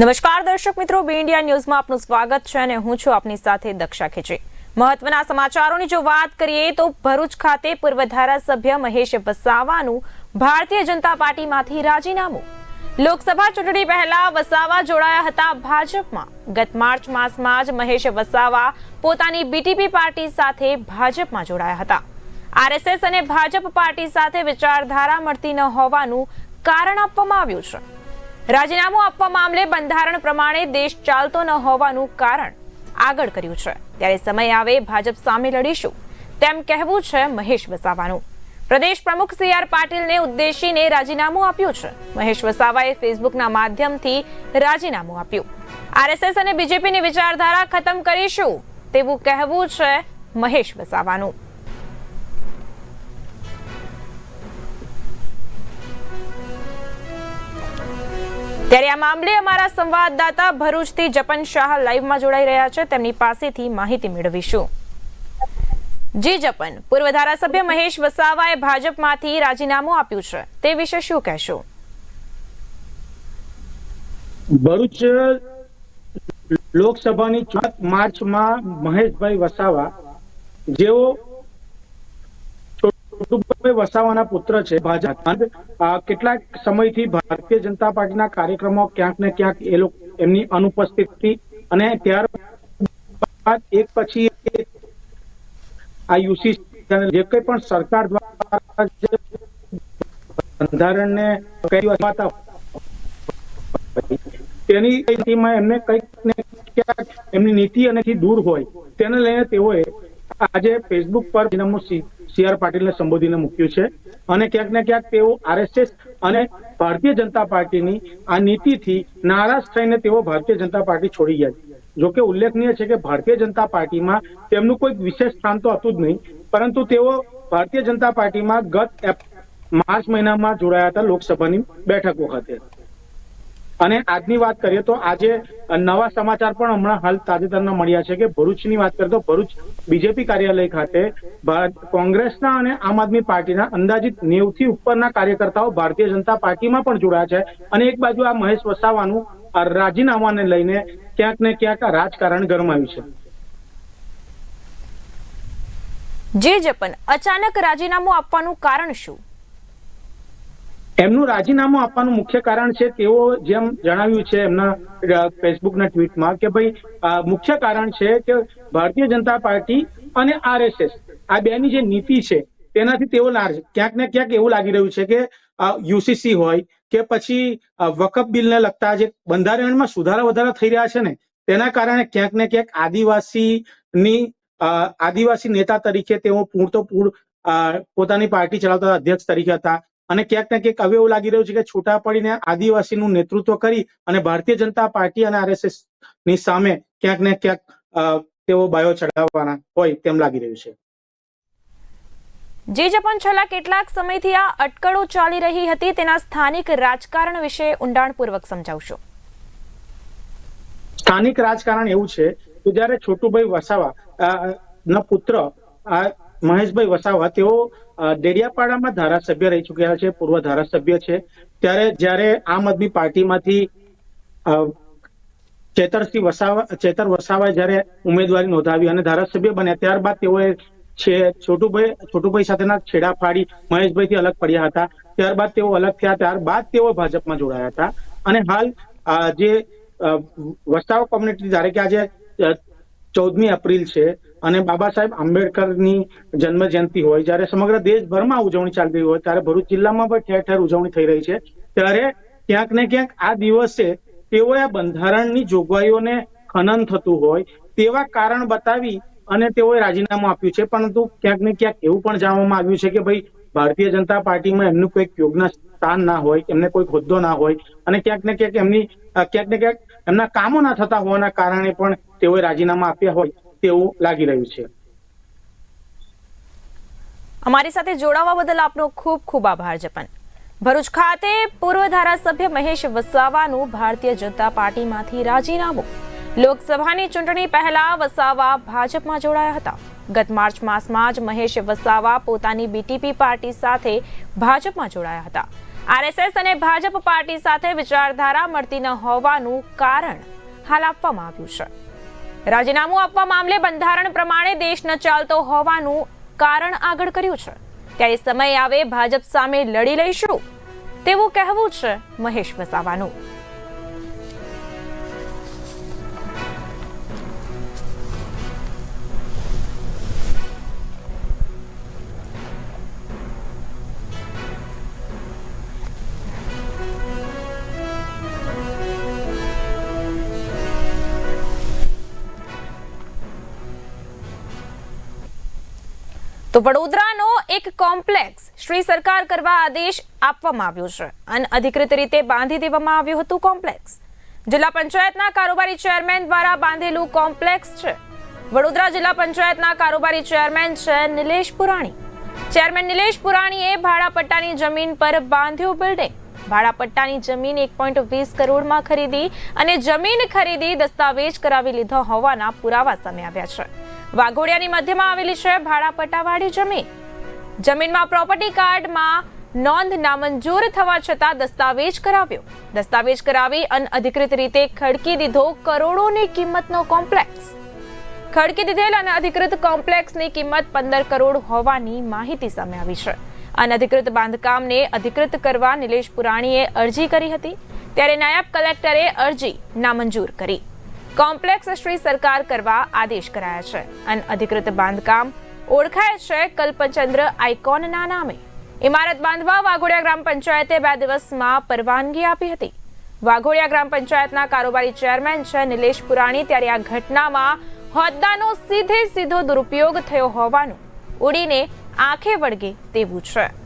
નમસ્કાર દર્શક મિત્રો બી ઇન્ડિયા ન્યૂઝમાં આપનું સ્વાગત છે અને હું છું આપની સાથે દક્ષા ખેચી મહત્વના સમાચારોની જો વાત કરીએ તો ભરૂચ ખાતે પૂર્વ ધારાસભ્ય મહેશ વસાવાનું ભારતીય જનતા પાર્ટીમાંથી રાજીનામું. લોકસભા ચૂંટણી પહેલા વસાવા જોડાયા હતા ભાજપમાં. ગત માર્ચ માસમાં જ મહેશ વસાવા પોતાની બીટીપી પાર્ટી સાથે ભાજપમાં જોડાયા હતા. આરએસએસ અને ભાજપ પાર્ટી સાથે વિચારધારા મળતી ન હોવાનું કારણ આપવામાં આવ્યું છે. રાજીનામું આપવા મામલે બંધારણ પ્રમાણે દેશ ચાલતો ન હોવાનું કારણ આગળ કર્યું છે. ત્યારે સમય આવે, ભાજપ સામે લડીશું. તેમ કહેવું છે મહેશ વસાવાનું. પ્રદેશ પ્રમુખ સી આર પાટીલને ઉદ્દેશીને રાજીનામું આપ્યું છે. મહેશ વસાવાએ ફેસબુકના માધ્યમથી રાજીનામું આપ્યું. આરએસએસ અને બીજેપીની વિચારધારા ખતમ કરીશું તેવું કહેવું છે મહેશ વસાવાનું. ત્યારે આ મામલે અમારા સંવાદદાતા ભરૂચથી જપન શાહ લાઈવમાં જોડાઈ રહ્યા છે. તેમની પાસેથી માહિતી મેળવીશું. જી જપન, પૂર્વ ધારાસભ્ય મહેશ વસાવાએ ભાજપમાંથી રાજીનામું આપ્યું છે. તે વિશે શું કહેશો? ભરૂચ લોકસભાની ચોથ માર્ચમાં મહેશભાઈ વસાવા જેઓ છોટુભાઈ વસાવાના પુત્ર છે ભાજપ. કેટલાક સમયથી ભારતીય જનતા પાર્ટીના કાર્યક્રમો ક્યાંક ને ક્યાંક એ લોકો, એમની અનુપસ્થિતિ અને ત્યારબાદ એક પછી આ યુસી જે કંઈ પણ સરકાર દ્વારા બંધારણને તેની નીતિમાં એમને કંઈક ને ક્યાંક એમની નીતિ અને દૂર હોય. તેને લઈને તેઓએ આજે ફેસબુક પર સી આર પાટીલને સંબોધીને મૂક્યું છે અને ક્યાંક ને ક્યાંક તેઓ આરએસએસ અને ભારતીય જનતા પાર્ટીની આ નીતિથી નારાજ થઈને તેઓ ભારતીય જનતા પાર્ટી છોડી ગયા છે. જોકે ઉલ્લેખનીય છે કે ભારતીય જનતા પાર્ટીમાં તેમનું કોઈ વિશેષ સ્થાન તો હતું જ નહીં, પરંતુ તેઓ ભારતીય જનતા પાર્ટીમાં ગત માર્ચ મહિનામાં જોડાયા હતા લોકસભાની બેઠક વખતે અને આજની વાત કરીએ તો આજે નવા સમાચાર પણ હમણાં હાલ તાજેતરના મળ્યા છે કે ભરૂચની વાત કરીએ તો ભરૂચ બીજેપી કાર્યાલય ખાતે કોંગ્રેસના અને આમ આદમી પાર્ટીના અંદાજિત નેવ ઉપરના કાર્યકર્તાઓ ભારતીય જનતા પાર્ટીમાં પણ જોડાયા છે. અને એક બાજુ આ મહેશ વસાવાનું રાજીનામાને લઈને ક્યાંક ને ક્યાંક રાજકારણ ગરમાયું છે. જે જપન, અચાનક રાજીનામું આપવાનું કારણ શું? એમનું રાજીનામું આપવાનું મુખ્ય કારણ છે તેઓ જેમ જણાવ્યું છે એમના ફેસબુકના ટ્વીટમાં કે ભાઈ મુખ્ય કારણ છે કે ભારતીય જનતા પાર્ટી અને આરએસએસ, આ બેની જે નીતિ છે તેનાથી તેઓ ક્યાંક ને ક્યાંક એવું લાગી રહ્યું છે કે યુસીસી હોય કે પછી વકફ બિલને લગતા જે બંધારણમાં સુધારા વધારા થઈ રહ્યા છે ને, તેના કારણે ક્યાંક ને ક્યાંક આદિવાસીની આદિવાસી નેતા તરીકે તેઓ પૂરતો પૂર પોતાની પાર્ટી ચલાવતા અધ્યક્ષ તરીકે હતા અને ક્યાંક ને ક્યાંક હવે એવું લાગી રહ્યું છે કે છૂટા પડીને આદિવાસીનું નેતૃત્વ કરી અને ભારતીય જનતા પાર્ટી અને આરએસએસની સામે ક્યાંક ને ક્યાંક તેઓ બાયો ચડાવવાના હોય તેમ લાગી રહ્યું છે. જે જપન છેલ્લા કેટલાક સમયથી આ અટકળો ચાલી રહી હતી. તેના સ્થાનિક રાજકારણ વિશે ઊંડાણપૂર્વક સમજાવશો. સ્થાનિક રાજકારણ એવું છે કે જ્યારે છોટુભાઈ વસાવા ના પુત્ર મહેશભાઈ વસાવા, તેઓ ડેડિયાપાડામાં ધારાસભ્ય રહી ચૂક્યા છે, પૂર્વ ધારાસભ્ય છે. ત્યારે જ્યારે આમ આદમી પાર્ટીમાંથી ચેતરસિંહ વસાવા, ચેતર વસાવા જ્યારે ઉમેદવારી નોંધાવી અને ધારાસભ્ય બન્યા, ત્યારબાદ તેઓએ છે, છોટુભાઈ છોટુભાઈ સાથેના છેડા ફાડી મહેશભાઈથી અલગ પડ્યા હતા. ત્યારબાદ તેઓ અલગ થયા, ત્યારબાદ તેઓ ભાજપમાં જોડાયા હતા. અને હાલ જે વસાવા કોમ્યુનિટી ધારે કે આજે ચૌદમી એપ્રિલ છે અને બાબા સાહેબ આંબેડકરની જન્મ જયંતિ હોય, જ્યારે સમગ્ર દેશભરમાં ઉજવણી ચાલી રહી હોય, ત્યારે ભરૂચ જિલ્લામાં પણ ઠેર ઠેર ઉજવણી થઈ રહી છે. ત્યારે ક્યાંક ને ક્યાંક આ દિવસે તેઓએ આ બંધારણની જોગવાઈઓને ખનન થતું હોય, તેવા કારણ બતાવી અને તેઓએ રાજીનામું આપ્યું છે. પરંતુ ક્યાંક ને ક્યાંક એવું પણ જાણવામાં આવ્યું છે કે ભાઈ, ભારતીય જનતા પાર્ટીમાં એમનું કોઈક યોગના સ્થાન ના હોય, એમને કોઈ હોદ્દો ના હોય અને ક્યાંક ને ક્યાંક એમની, ક્યાંક ને ક્યાંક એમના કામો ના થતા હોવાના કારણે પણ તેઓએ રાજીનામા આપ્યા હોય તેવું લાગી રહ્યું છે. અમારી સાથે જોડાવા બદલ આપનો ખૂબ ખૂબ આભાર જપન ભરૂચ ખાતે પૂર્વ ધારાસભ્ય મહેશ વસાવાનું ભારતીય જનતા પાર્ટીમાંથી રાજીનામું. લોકસભાની ચૂંટણી પહેલા વસાવા ભાજપમાં જોડાયા હતા. ગત માર્ચ માસમાં જ મહેશ વસાવા પોતાની બીટીપી પાર્ટી સાથે ભાજપમાં જોડાયા હતા. આરએસએસ અને ભાજપ પાર્ટી સાથે વિચારધારા મળતી ન હોવાનું કારણ હાલ આપવામાં આવ્યું છે. રાજીનામું આપવા મામલે બંધારણ પ્રમાણે દેશ ન ચાલતો હોવાનું કારણ આગળ કર્યું છે. ત્યારે સમય આવે, ભાજપ સામે લડી લઈશું તેવું કહેવું છે મહેશ વસાવાનું. વડોદરાનો એક કોમ્પ્લેક્સ શ્રી સરકાર કરવા આદેશ આપવામાં આવ્યો છે. અનઅધિકૃત રીતે બાંધી દેવામાં આવ્યું હતું કોમ્પ્લેક્સ. જિલ્લા પંચાયતના કારોબારી ચેરમેન દ્વારા બાંધેલું કોમ્પ્લેક્સ છે. વડોદરા જિલ્લા પંચાયતના કારોબારી ચેરમેન છે નિલેશ પુરાણી. ચેરમેન નિલેશ પુરાણીએ ભાડાપટ્ટાની જમીન પર બાંધ્યું બિલ્ડિંગ. ભાડાપટ્ટાની જમીન એક પોઈન્ટ વીસ કરોડમાં ખરીદી અને જમીન ખરીદી દસ્તાવેજ કરાવી લીધો હોવાના પુરાવા સામે આવ્યા છે. વાઘોડિયાની મધ્યમાં આવેલી છે ભાડા પટ્ટાવાળી જમીન. જમીનમાં પ્રોપર્ટી કાર્ડમાં નોંધ નામંજૂર થવા છતાં દસ્તાવેજ કરાવ્યો. દસ્તાવેજ કરાવી અનઅધિકૃત રીતે ખડકી દીધો કરોડોની કિંમતનો કોમ્પ્લેક્સ. ખડકી દીધેલ અનઅધિકૃત કોમ્પ્લેક્સની કિંમત પંદર કરોડ હોવાની માહિતી સામે આવી છે. અનઅધિકૃત બાંધકામને અધિકૃત કરવા નિલેશ પુરાણીએ અરજી કરી હતી. ત્યારે નાયબ કલેક્ટરે અરજી નામંજૂર કરી. કોમ્પ્લેક્સ શ્રી સરકાર કરવા આદેશ કરાયા છે. અને અધિકૃત બાંધકામ ઓળખાય છે કલ્પચંદ્ર આઇકોનના નામે. ઇમારત બાંધવા વાઘોડિયા ગ્રામ પંચાયતે બે દિવસમાં પરવાનગી આપી હતી. વાઘોડિયા ગ્રામ પંચાયતના કારોબારી ચેરમેન છે નિલેશ પુરાણી. ત્યારે આ ઘટનામાં હોદ્દાનો સીધે સીધો દુરુપયોગ થયો હોવાનું ઉડીને આંખે વળગે તેવું છે.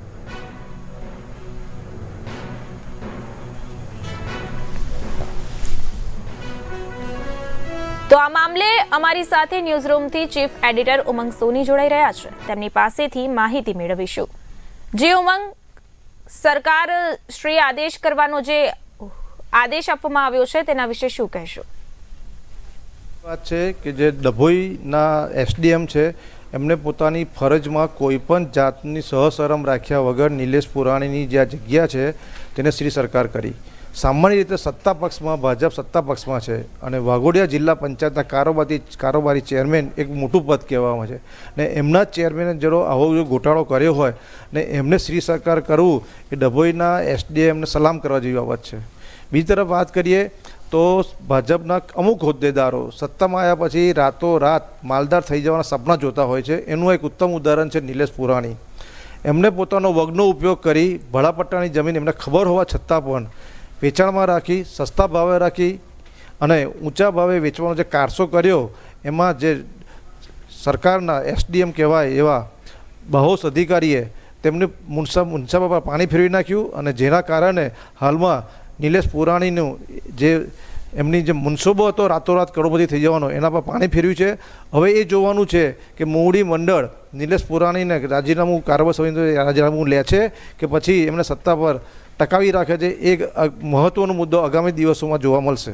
તો આ મામલે અમારી સાથે ન્યૂઝ રૂમથી ચીફ એડિટર ઉમંગ સોની જોડાઈ રહ્યા છે. તેમની પાસેથી માહિતી મેળવીશું. જે ઉમંગ, સરકાર શ્રી આદેશ કરવાનો જે આદેશ આપવામાં આવ્યો છે, તેના વિશે શું કહેશો? વાત છે કે જે ડભોઈના એસડીએમ છે, એમને પોતાની ફરજમાં કોઈ પણ જાતની સહસરમ રાખ્યા વગર નિલેશ પુરાણીની જે આ જગ્યા છે, તેને શ્રી સરકાર કરી. સામાન્ય રીતે સત્તા પક્ષમાં, ભાજપ સત્તા પક્ષમાં છે અને વાઘોડિયા જિલ્લા પંચાયતના કારોબારી કારોબારી ચેરમેન એક મોટું પદ કહેવામાં છે. ને એમના જ ચેરમેને જરો આવો જો ગોટાળો કર્યો હોય, ને એમને શ્રી સરકાર કરવું એ ડભોઈના એસડીએમને સલામ કરવા જેવી બાબત છે. બીજી તરફ વાત કરીએ તો ભાજપના અમુક હોદ્દેદારો સત્તામાં આવ્યા પછી રાતોરાત માલદાર થઈ જવાના સપના જોતા હોય છે. એનું એક ઉત્તમ ઉદાહરણ છે નિલેશ પુરાણી. એમને પોતાનો વગનો ઉપયોગ કરી ભળાપટ્ટાની જમીન એમને ખબર હોવા છતાં પણ વેચાણમાં રાખી, સસ્તા ભાવે રાખી અને ઊંચા ભાવે વેચવાનો જે કારસો કર્યો, એમાં જે સરકારના એસડીએમ કહેવાય એવા બહોશ અધિકારીએ તેમને મુનસા મુનસાબા પર પાણી ફેરવી નાખ્યું અને જેના કારણે હાલમાં નિલેશ પુરાણીનું જે એમની જે મનસૂબો હતો, રાતોરાત કરોડપતિ થઈ જવાનો, એના પર પાણી ફેર્યું છે. હવે એ જોવાનું છે કે મોવડી મંડળ નિલેશ પુરાણીને રાજીનામું કારોબાર સમિતિ રાજીનામું લે છે કે પછી એમને સત્તા પર ટકાવી રાખે છે એ મહત્વનો મુદ્દો આગામી દિવસોમાં જોવા મળશે.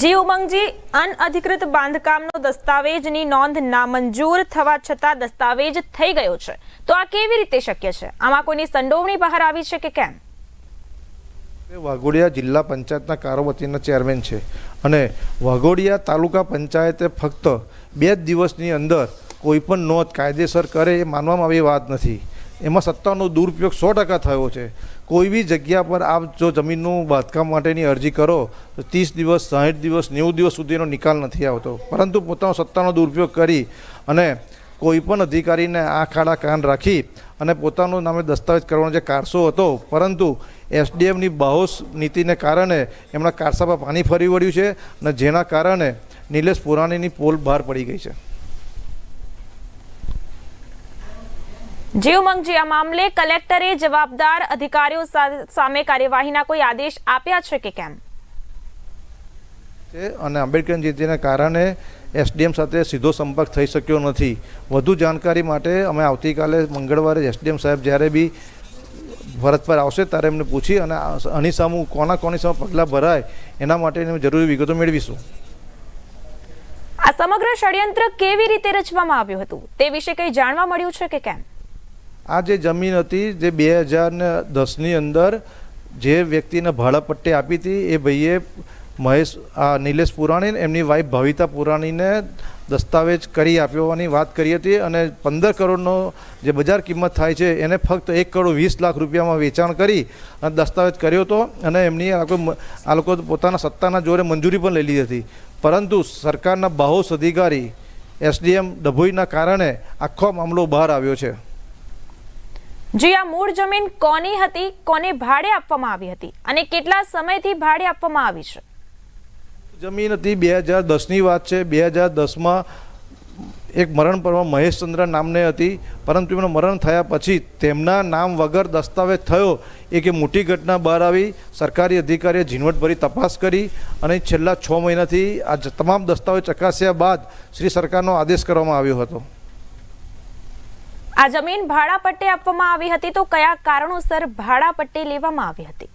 જી ઉમંગજી અનઅધિકૃત બાંધકામનો દસ્તાવેજની નોંધ નામંજૂર થવા છતાં દસ્તાવેજ થઈ ગયો છે. તો આ કેવી રીતે શક્ય છે? આમાં કોઈની સંડોવણી બહાર આવી છે કે કેમ? વાઘોડિયા જિલ્લા પંચાયતના કારોવતીના ચેરમેન છે અને વાઘોડિયા તાલુકા પંચાયતે ફક્ત બે જ દિવસની અંદર કોઈ પણ નોંધ કાયદેસર કરે એ માનવામાં આવી વાત નથી. એમાં સત્તાનો દુરુપયોગ સો ટકા થયો છે. કોઈ બી જગ્યા પર આપ જો જમીનનું બાંધકામ માટેની અરજી કરો, તો ત્રીસ દિવસ, સાહીઠ દિવસ, નેવું દિવસ સુધીનો નિકાલ નથી આવતો. પરંતુ પોતાનો સત્તાનો દુરુપયોગ કરી અને કોઈ પણ અધિકારીને આ ખાડા કાન રાખી અને પોતાનું નામે દસ્તાવેજ કરવાનો જે કારસો હતો, પરંતુ એસડીએમની બાહોશ નીતિને કારણે એમના કારસા પર પાણી ફરી વળ્યું છે અને જેના કારણે નિલેશ પુરાણીની પોલ બહાર પડી ગઈ છે. જી ઉમંગજી આ મામલે કલેક્ટરે જવાબદાર અધિકારીઓ સામે કાર્યવાહીના કોઈ આદેશ આપ્યા છે કે કેમ? અને આંબેડકર જયંતિના કારણે એસડીએમ સાથે સીધો સંપર્ક થઈ શક્યો નથી. વધુ જાણકારી માટે અમે આવતીકાલે મંગળવારે એસડીએમ સાહેબ જ્યારે બી ફરજ પર આવશે ત્યારે એમને પૂછી અને આની સામું કોના કોની સામે પગલાં ભરાય એના માટેની જરૂરી વિગતો મેળવીશું. આ સમગ્ર ષડયંત્ર કેવી રીતે રચવામાં આવ્યું હતું તે વિશે કંઈ જાણવા મળ્યું છે કે કેમ? આ જે જમીન હતી, જે બે હજાર દસની અંદર જે વ્યક્તિને ભાડાપટ્ટી આપી હતી, એ ભાઈએ મહેશ, આ નિલેશ પુરાણી એમની વાઈફ ભવિતા પુરાણીને દસ્તાવેજ કરી આપવાની વાત કરી હતી અને પંદર કરોડનો જે બજાર કિંમત થાય છે, એને ફક્ત એક કરોડ વીસ લાખ રૂપિયામાં વેચાણ કરી અને દસ્તાવેજ કર્યો હતો અને એમની આ આ લોકો પોતાના સત્તાના જોરે મંજૂરી પણ લઈ લીધી હતી. પરંતુ સરકારના બાહોશ અધિકારી એસડીએમ ડભોઈના કારણે આખો મામલો બહાર આવ્યો છે. જી આ મૂળ જમીન કોની હતી, કોને ભાડે આપવામાં આવી હતી અને કેટલા સમયથી ભાડે આપવામાં આવી છે? જમીન હતી બે હજાર દસની વાત છે. બે હજાર દસમાં એક મરણ પર્વ મહેશચંદ્ર નામને હતી. પરંતુ એમનું મરણ થયા પછી તેમના નામ વગર દસ્તાવેજ થયો. એ કે મોટી ઘટના બહાર આવી. સરકારી અધિકારીએ ઝીણવટભરી તપાસ કરી અને છેલ્લા છ મહિનાથી આ તમામ દસ્તાવેજ ચકાસ્યા બાદ શ્રી સરકારનો આદેશ કરવામાં આવ્યો હતો. આ જમીન ભાડા પટ્ટે આપવામાં આવી હતી તો કયા કારણોસર ભાડા પટ્ટે લેવામાં આવી હતી?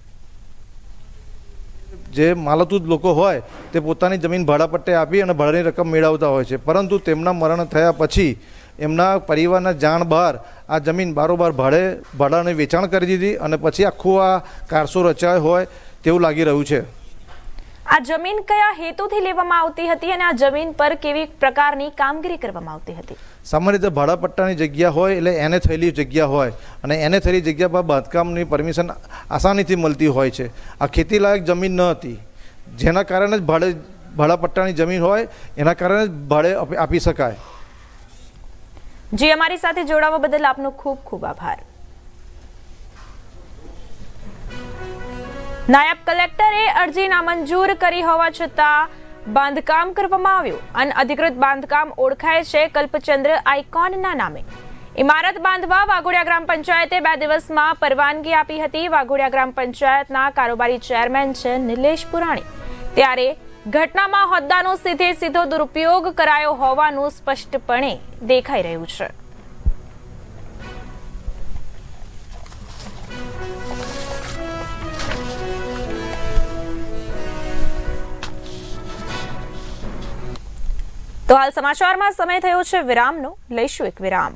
જે માલતુદ લોકો હોય, તે પોતાની જમીન ભાડાપટ્ટે આપી અને ભાડાની રકમ મેળવતા હોય છે. પરંતુ તેમના મરણ થયા પછી એમના પરિવારના જાણ બહાર આ જમીન બારોબાર ભાડે, ભાડાને વેચાણ કરી દીધી અને પછી આખું આ કારસો રચાય હોય તેવું લાગી રહ્યું છે. આ જમીન કયા હેતુથી લેવામાં આવતી હતી અને આ જમીન પર કેવી પ્રકારની કામગીરી કરવામાં આવતી હતી? સામાન્ય રીતે ભાડાપટ્ટાની જગ્યા હોય એટલે એને થયેલી જગ્યા હોય અને એને થયેલી જગ્યા પર બાંધકામની પરમિશન આસાનીથી મળતી હોય છે. આ ખેતીલાયક જમીન ન હતી. જેના કારણે જ ભાડે ભાડાપટ્ટાની જમીન હોય એના કારણે જ ભાડે આપી- આપી શકાય. જી અમારી સાથે જોડાવા બદલ આપનો ખૂબ ખૂબ આભાર. નાયબ કલેક્ટરે અરજી નામંજૂર કરી હોવા છતાં બાંધકામ કરવામાં આવ્યું. અનઅધિકૃત બાંધકામ ઓળખાય છે કલ્પચંદ્ર આઇકોનના નામે. ઇમારત બાંધવા વાઘોડિયા ગ્રામ પંચાયતે બે દિવસમાં પરવાનગી આપી હતી. વાઘોડિયા ગ્રામ પંચાયતના કારોબારી ચેરમેન છે નિલેશ પુરાણી. ત્યારે ઘટનામાં હોદ્દાનો સીધે સીધો દુરુપયોગ કરાયો હોવાનું સ્પષ્ટપણે દેખાઈ રહ્યું છે. તો હાલ સમાચારમાં સમય થયો છે વિરામનો. લઈશું એક વિરામ.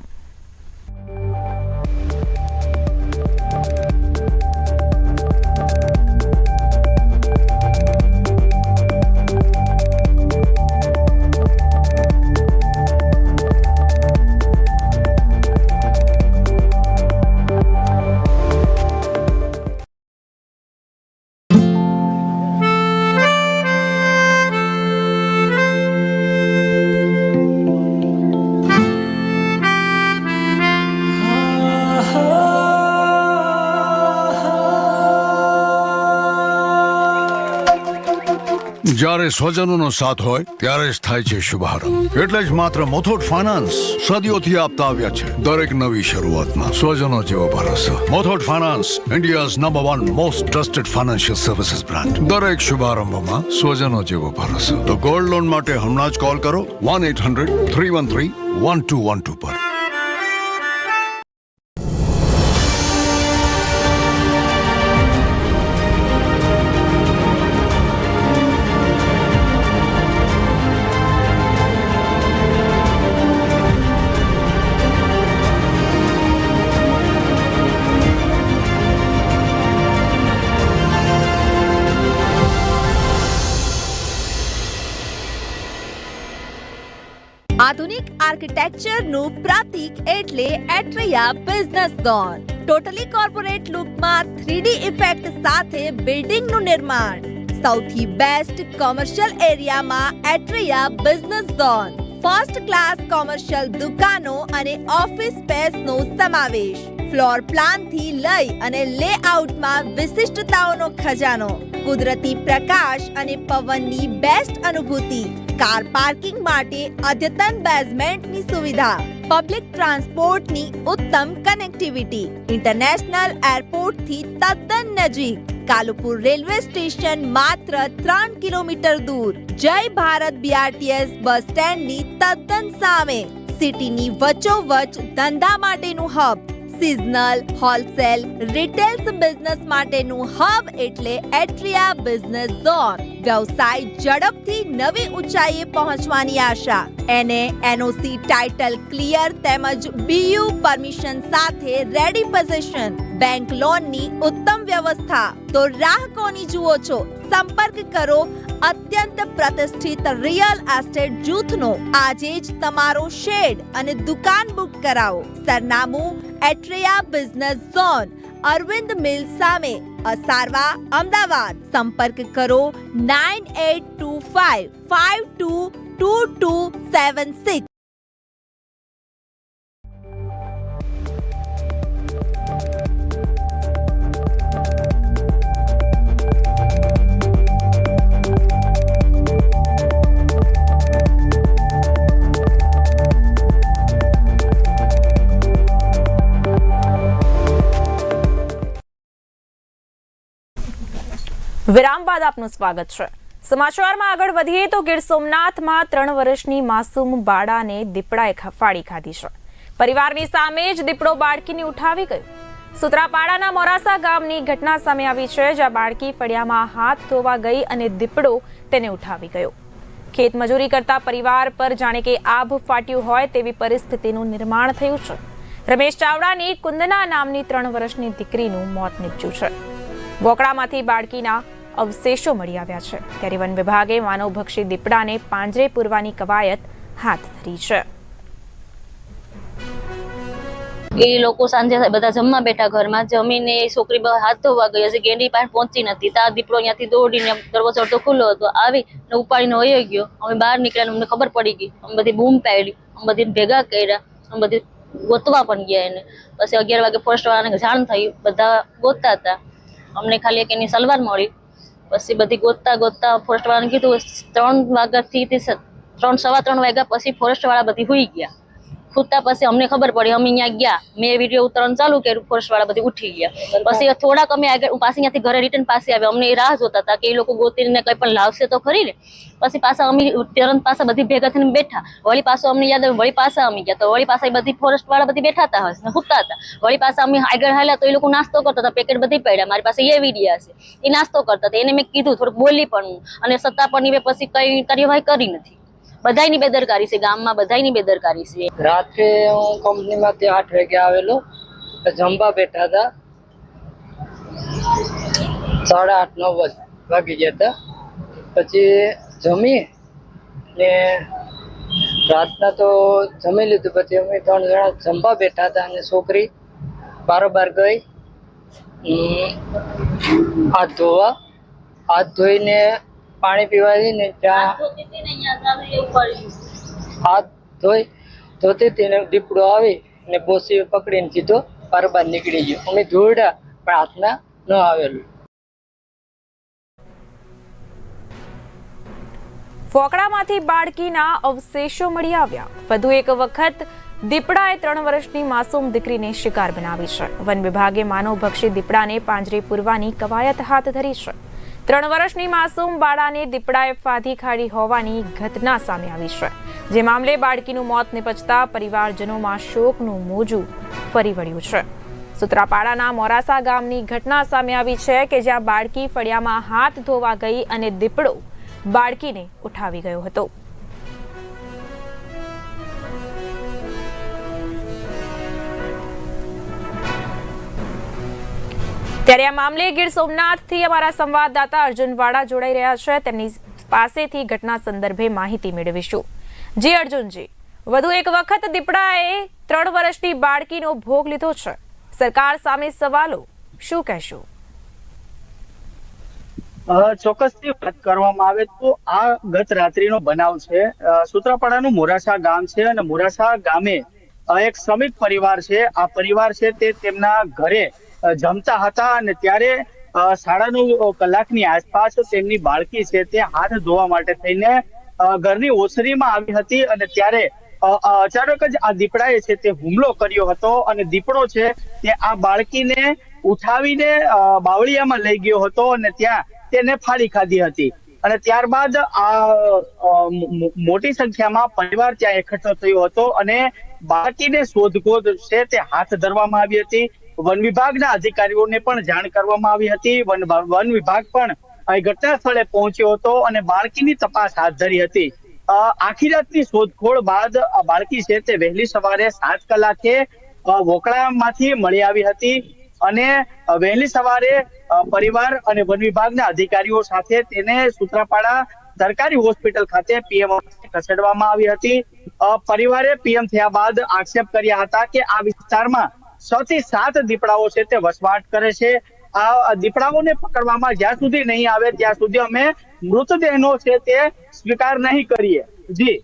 જ્યારે સ્વજનોનો સાથ હોય, ત્યારે જ થાય છે શુભારંભ. એટલે જ માત્ર મોથોટ ફાઇનાન્સ સદીઓથી આપતા આવ્યા છે. દરેક નવી શરૂઆતમાં સ્વજનો જેવો ભરોસો. Muthoot finance, India's number one most trusted financial services brand દરેક શુભારંભમાં સ્વજનો જેવો ભરોસો. તો ગોલ્ડ લોન માટે હમણાં જ કોલ કરો one eight hundred three one three one two one two પર. આધુનિક આર્કિટેક્ચરનું પ્રતીક એટલે Atria business zone totally corporate લુકમાં three D effect સાથે બિલ્ડિંગનું નિર્માણ. સૌથી બેસ્ટ કોમર્શિયલ એરિયામાં Atria business zone first class commercial દુકાનો અને ઓફિસ સ્પેસનો સમાવેશ. ફ્લોર પ્લાનથી લઈ અને લેઆઉટમાં વિશિષ્ટતાઓનો ખજાનો. કુદરતી પ્રકાશ અને પવનની બેસ્ટ અનુભૂતિ. કાર પાર્કિંગ માટે અદ્યતન બેઝમેન્ટની સુવિધા. પબ્લિક ટ્રાન્સપોર્ટની ઉત્તમ કનેક્ટિવિટી ઇન્ટરનેશનલ એરપોર્ટથી તદ્દન નજીક. કાલુપુર રેલવે સ્ટેશન માત્ર ત્રણ કિલોમીટર દૂર. જય ભારત બીઆરટીએસ બસ સ્ટેન્ડની તદ્દન સામે. સિટીની વચોવચ ધંધા માટેનું hub seasonal wholesale retails business માટેનું હબ એટલે એટ્રિયા બિઝનેસ ઝોન વ્યવસાય ઝડપથી નવી ઊંચાઈએ પહોંચવાની આશા. એને એનઓસી ટાઇટલ ક્લિયર તેમજ બીયુ પરમિશન સાથે રેડી પોઝિશન બેંક લોનની ઉત્તમ વ્યવસ્થા. તો રાહ કોની જુઓ છો? સંપર્ક કરો અત્યંત પ્રતિષ્ઠિત રિયલ એસ્ટેટ જૂથનો. આજે જ તમારો શેડ અને દુકાન બુક કરાવો. સરનામું Atria business zone. Arvind mill સામે અસારવા અમદાવાદ. સંપર્ક કરો nine eight two five five two two two seven six. વિરામ બાદ આપનું સ્વાગત છે. સમાચારમાં આગળ વધીએ તો ગીર સોમનાથમાં ત્રણ વર્ષની માસૂમ બાળાને દીપડાએ ફાડી ખાધી છે. પરિવારની સામે જ દીપડો બાળકીને ઉઠાવી ગયો. સુત્રાપાડાના મોરાસા ગામની ઘટના સામે આવી છે, જ્યાં બાળકી ફળિયામાં હાથ ધોવા ગઈ અને દીપડો તેને ઉઠાવી ગયો. ખેત મજૂરી કરતા પરિવાર પર જાણે કે આભ ફાટ્યું હોય તેવી પરિસ્થિતિનું નિર્માણ થયું છે. રમેશ ચાવડાની કુંદના નામની ત્રણ વર્ષની દીકરીનું મોત નીપજ્યું છે. વોકડામાંથી બાળકીના અવશેષો મળી આવ્યા છે. ત્યારે વન વિભાગે માનવભક્ષી દીપડાને પાંજરે પૂરવાની કવાયત હાથ ધરી છે. એ લોકો સાંજે બધા જમવા બેઠા ઘરમાં. જમીને એ છોકરી હાથ ધોવા ગઈ હશે ગેંડી પાસે પહોંચી નથી. ત્યાં દીપડો અહીંયાથી દોડીને દરવાજો અડધો ખુલ્લો હતો. આવી ને ઉપાડીને વયો ગયો. અમે બહાર નીકળ્યા અમને ખબર પડી ગઈ. અમે બધી બૂમ પાડી. અમે બધી ભેગા કર્યા. અમે બધી ગોતવા પણ ગયા એને. પછી અગિયાર વાગે ફોરેસ્ટ વાળાને જાણ થઈ. બધા ગોતતા હતા. અમને ખાલી એક એની સલવાર મળી. પછી બધી ગોતતા ગોતતા ફોરેસ્ટ વાળાને કીધું, ત્રણ વાગ્યાથી થી ત્રણ, સવા ત્રણ વાગ્યા પછી ફોરેસ્ટ વાળા બધી હોઈ ગયા. ખૂટતા પછી અમને ખબર પડી, અમે અહીંયા ગયા. મેં વીડિયો ઉતરણ ચાલુ કર્યું ફોર્સ વાળા બધી ઉઠી ગયા. પછી થોડાક અમે આગળ પાછી ત્યાંથી ઘરે રિટર્ન પાસે આવ્યા. અમને રાહ જોતા હતા કે એ લોકો ગોતીને કંઈ પણ લાવશે તો ખરી ને. પછી પાછા અમે તરંત પાછા બધી ભેગા થઈને બેઠા. વળી પાછો અમને યાદ વળી પાછા અમે ગયા. તો વળી પાછા બધી ફોરેસ્ટ વાળા બધી બેઠા હતા હશે ને હતા. વળી પાછા અમે આગળ હાલ્યા તો એ લોકો નાસ્તો કરતા હતા પેકેટ બધી પડ્યા. મારી પાસે એ વિડીયા છે એ નાસ્તો કરતા હતા. એને મેં કીધું, થોડુંક બોલી પણ અને સત્તા પણ એ પછી કઈ કાર્યવાહી કરી નથી. બધાયની બેદરકારી છે, ગામમાં બધાયની બેદરકારી છે. રાત્રે હું કંપનીમાંથી આઠ વાગે આવેલો જમવા બેઠા હતા. સાડા આઠ, નવ વાગી ગયા હતા. પછી જમી ને રાતના તો જમી લીધું, પછી અમે ત્રણ જણા જમવા બેઠા હતા અને છોકરી બારોબાર ગઈ. હાથ ધોવા. હાથ ધોઈને પાણી પીવાથી ને ચા. હાથ ધોઈ ધોતી તેને દીપડો આવી ને પોસી પકડીને સીધો બારોબાર નીકળી ગયો. અમે દોડ્યા પણ હાથના ન આવેલું. ફોકડામાંથી બાળકીના અવશેષો મળી આવ્યા. વધુ એક વખત દીપડાએ ત્રણ વર્ષની માસૂમ દીકરીને શિકાર બનાવી છે. વન વિભાગે માનવભક્ષી દીપડાને પાંજરે પૂરવાની કવાયત હાથ ધરી છે. ત્રણ વર્ષની માસૂમ બાળાને દીપડાએ ફાધી ખાડી હોવાની ઘટના સામે આવી છે. જે મામલે બાળકીનું મોત નિપજતા પરિવારજનોમાં શોકનું મોજું ફરી વળ્યું છે. સુત્રાપાડાના મોરાસા ગામની ઘટના સામે આવી છે કે જ્યાં બાળકી ફળિયામાં હાથ ધોવા ગઈ અને દીપડો બાળકીને ઉઠાવી ગયો હતો. ત્યારે આ મામલે ગીર સોમનાથથી અમારા સંવાદદાતા અર્જુન વાડા જોડાઈ રહ્યા છે. તેમની પાસેથી ઘટના સંદર્ભે માહિતી મેળવીશું. જી અર્જુનજી, વધુ એક વખત દીપડાએ ત્રણ વર્ષની બાળકીનો ભોગ લીધો છે. સરકાર સામે સવાલો, શું કહેશો? ચોક્કસથી વાત કરવામાં આવે તો આ ગત રાત્રિનો બનાવ છે. સૂત્રાપાડાનું મોરાસા ગામ છે અને મોરાસા ગામે એક શ્રમિક પરિવાર છે. આ પરિવાર છે તે તેમના ઘરે જમતા હતા અને ત્યારે સાડા નવ કલાકની આસપાસ તેમની બાળકી છે તે હાથ ધોવા માટે થઈને ઘરની ઓસરીમાં આવી હતી અને ત્યારે અચાનક જ આ દીપડાએ છે તે હુમલો કર્યો હતો અને દીપડો છે તે આ બાળકીને ઉઠાવીને બાવળિયામાં લઈ ગયો હતો અને ત્યાં તેને ફાડી ખાધી હતી. અને ત્યારબાદ આ મોટી સંખ્યામાં પરિવાર ત્યાં એકઠો થયો હતો અને બાળકીને શોધખોળ છે તે હાથ ધરવામાં આવી હતી. વન વિભાગના અધિકારીઓને પણ જાણ કરવામાં આવી હતી. વન વન વિભાગ પણ ઘટના સ્થળે પહોંચ્યો હતો અને બાળકીની તપાસ હાથ ધરી હતી. આખી રાતની શોધખોળ બાદ આ બાળકી છે તે વહેલી સવારે સાત કલાકે વોકળામાંથી મળી આવી હતી અને વહેલી સવારે પરિવાર અને વન વિભાગના અધિકારીઓ સાથે તેને સુત્રાપાડા સરકારી હોસ્પિટલ ખાતે પીએમ ખસેડવામાં આવી હતી. પરિવારે પીએમ થયા બાદ આક્ષેપ કર્યા હતા કે આ વિસ્તારમાં છ થી સાત દીપડાઓ છે તે વસવાટ કરે છે. આ દીપડાઓને પકડવામાં જ્યાં સુધી નહીં આવે ત્યાં સુધી અમે મૃતદેહનો છે તે સ્વીકાર નહીં કરીએ. જી.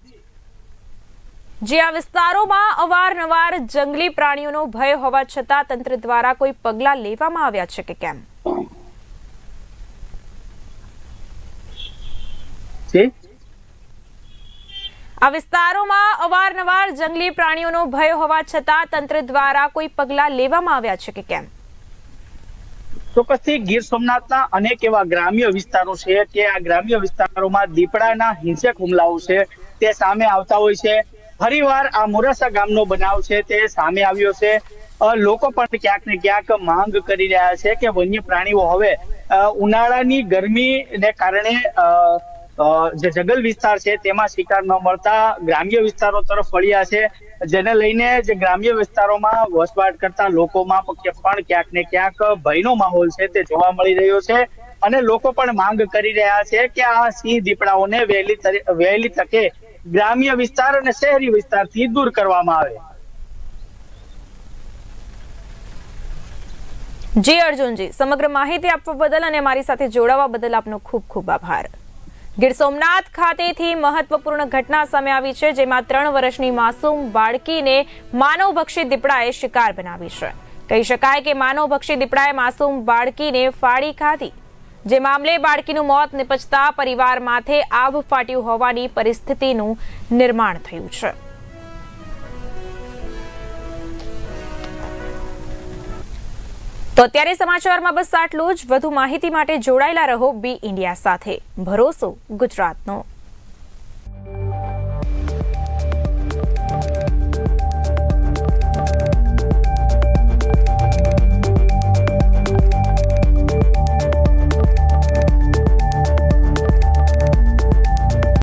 જે આ વિસ્તારોમાં અવારનવાર જંગલી પ્રાણીઓનો ભય હોવા છતાં તંત્ર દ્વારા કોઈ પગલાં લેવામાં આવ્યા છે કે કેમ? આ વિસ્તારોમાં અવારનવાર જંગલી પ્રાણીઓનો ભય હોવા છતાં તંત્ર દ્વારા કોઈ પગલાં લેવામાં આવ્યા છે કે કેમ? ચોક્કસથી ગીર સોમનાથના અનેક એવા ગ્રામ્ય વિસ્તારો છે કે આ ગ્રામ્ય વિસ્તારોમાં દીપડાના હિંસક હુમલાઓ છે તે સામે આવતા હોય છે. ફરીવાર આ મોરાસા ગામનો બનાવ છે તે સામે આવ્યો છે. લોકો પણ ક્યાંક ને ક્યાંક માંગ કરી રહ્યા છે કે વન્ય પ્રાણીઓ હવે ઉનાળાની ગરમીને કારણે અ, જે જંગલ વિસ્તાર છે, તેમાં શિકાર ન મળતા ગ્રામ્ય વિસ્તારો તરફ વળ્યા છે. જેને લઈને જે ગ્રામ્ય વિસ્તારોમાં વસવાટ કરતા લોકોમાં પણ ક્યાંક ને ક્યાંક ભયનો માહોલ છે તે જોવા મળી રહ્યો છે. અને લોકો પણ માંગ કરી રહ્યા છે કે આ સિંહ દીપડાઓને વહેલી વહેલી તકે ગ્રામ્ય વિસ્તાર અને શહેરી વિસ્તારથી દૂર કરવામાં આવે. જી અર્જુનજી, સમગ્ર માહિતી આપવા બદલ અને મારી સાથે જોડાવા બદલ આપનો ખૂબ ખૂબ આભાર. ગીર સોમનાથ ખાતેથી મહત્વપૂર્ણ ઘટના સામે આવી છે, જેમાં ત્રણ વર્ષની માસૂમ બાળકીને માનવભક્ષી દીપડાએ શિકાર બનાવી છે. કહી શકાય કે માનવભક્ષી દીપડાએ માસૂમ બાળકીને ફાડી ખાધી. જે મામલે બાળકીનું મોત નિપજતા પરિવાર માથે આભ ફાટ્યું હોવાની પરિસ્થિતિનું નિર્માણ થયું છે. તો અત્યારે સમાચારમાં બસ આટલું જ. વધુ માહિતી માટે જોડાયેલા રહો બી ઇન્ડિયા સાથે. ભરોસો ગુજરાતનો.